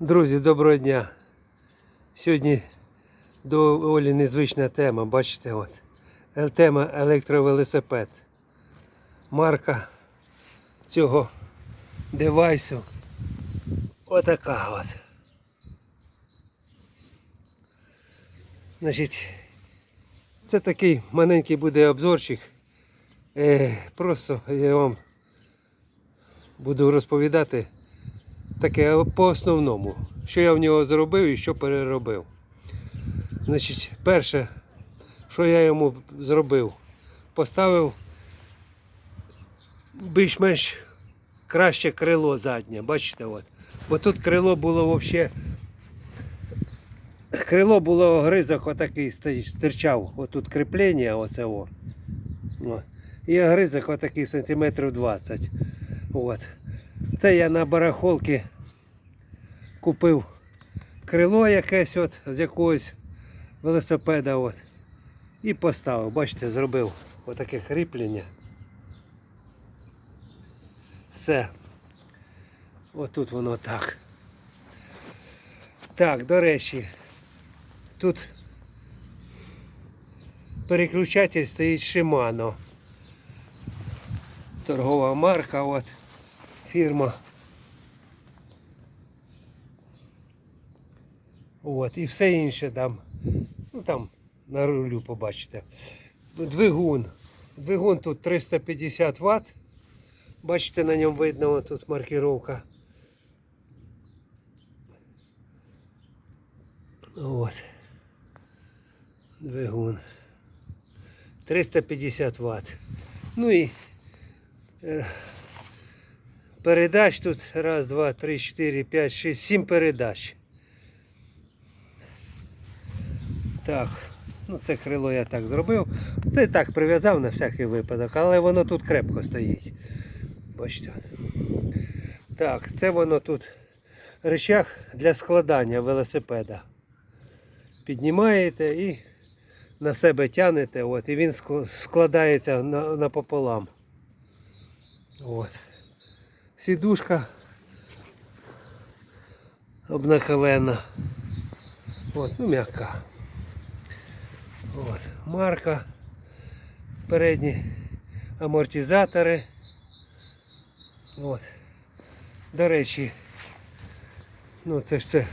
Друзі, доброго дня. Сьогодні доволі незвична тема, бачите, от. Е, Тема електровелосипед. Марка цього девайсу. Отака от. Значить, це такий маленький буде обзорчик. Е, просто я вам буду розповідати таке по основному, що я в нього зробив і що переробив. Значить, перше, що я йому зробив, поставив більш-менш краще крило заднє, бачите, от. Бо тут крило було взагалі. Крило було огризок отакий стирчав, отут кріплення, оце о. І огризок отакий сантиметрів 20. От. Це я на барахолки купив крило якесь от з якогось велосипеда. От, і поставив. Бачите, зробив отаке кріплення. Все. Отут воно так. Так, до речі, тут переключатель стоїть Shimano. Торгова марка, от фірма. От, і все інше там. Ну там на рулю побачите. Двигун. Двигун тут 350 Вт. Бачите, на ньому видно тут маркировка. От. Двигун. 350 Вт. Ну і е, передач тут раз, два, три, чотири, п'ять, шість, сім передач. Так, ну це крило я так зробив. Це так прив'язав на всякий випадок, але воно тут крепко стоїть. Бачите. Так, це воно тут речах для складання велосипеда. Піднімаєте і на себе тянете, от, і він складається на- напополам. От. Сідушка обнаковенна. От, ну м'яка. От. Марка. Передні амортизатори. От. До речі, ну це ж це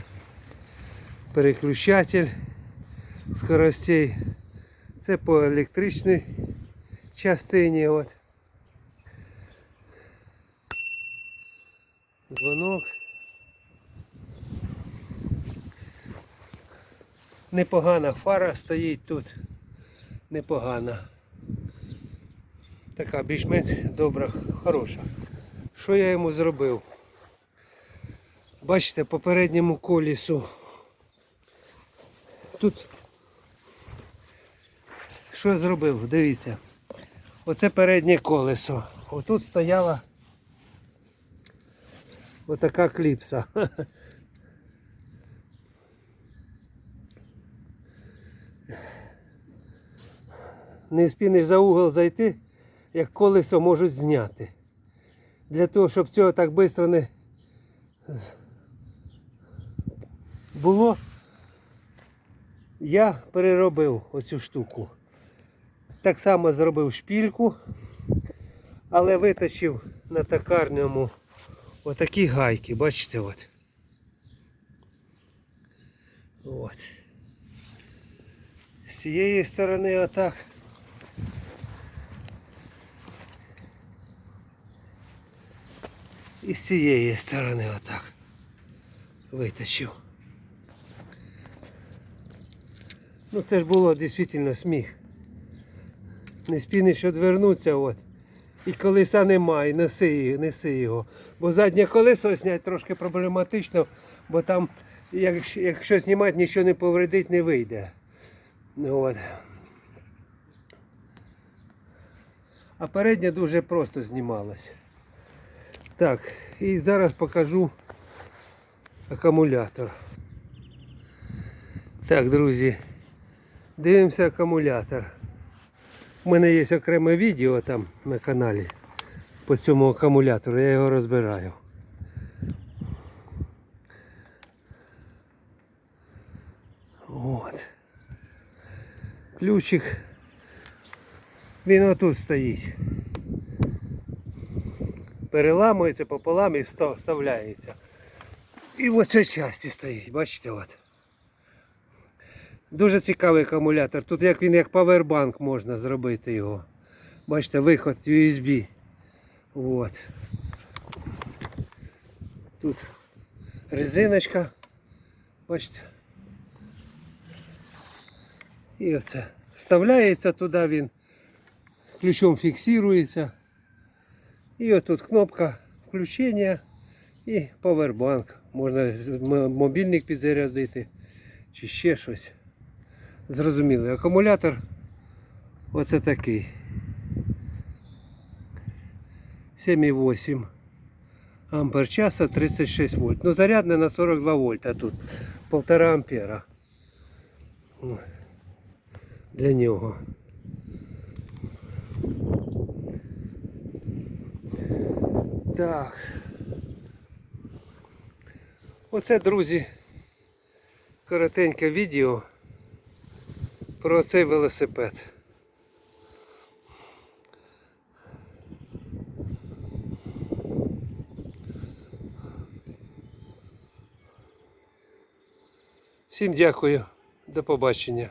переключатель скоростей. Це по електричній частині. От. Дзвонок. Непогана фара стоїть тут. Непогана. Така більш-менш добра, хороша. Що я йому зробив? Бачите, по передньому колісу. Тут що я зробив? Дивіться. Оце переднє колесо. Отут стояла отака кліпса. Не встигнеш за угол зайти, як колесо можуть зняти. Для того, щоб цього так швидко не було, я переробив оцю штуку. Так само зробив шпільку, але виточив на токарному отакі гайки, бачите от. От. З цієї сторони отак. І з цієї сторони отак виточив. Ну це ж було дійсно сміх. Не спіниш одвернутися от. І колеса немає, неси, неси його. Бо заднє колесо зняти трошки проблематично, бо там, якщо, якщо знімати, нічого не повредить, не вийде. От. А переднє дуже просто знімалось. Так, і зараз покажу акумулятор. Так, друзі, дивимося акумулятор. У мене є окреме відео там на каналі по цьому акумулятору, я його розбираю. От. Ключик. Він отут стоїть. Переламується пополам і вставляється. І в оцій часті стоїть, бачите от. Дуже цікавий акумулятор. Тут як він як павербанк можна зробити його. Бачите, виход USB. От. Тут резиночка. Бачите. І оце. Вставляється туди він. Ключом фіксується. І отут кнопка включення і павербанк. Можна мобільник підзарядити чи ще щось. Зрозумілий. Акумулятор оце такий. 7,8 ампер часа 36 вольт. Ну зарядне на 42 вольта тут. 1,5 ампера. Для нього. Так. Оце, друзі, коротеньке відео про цей велосипед. Всім дякую. До побачення.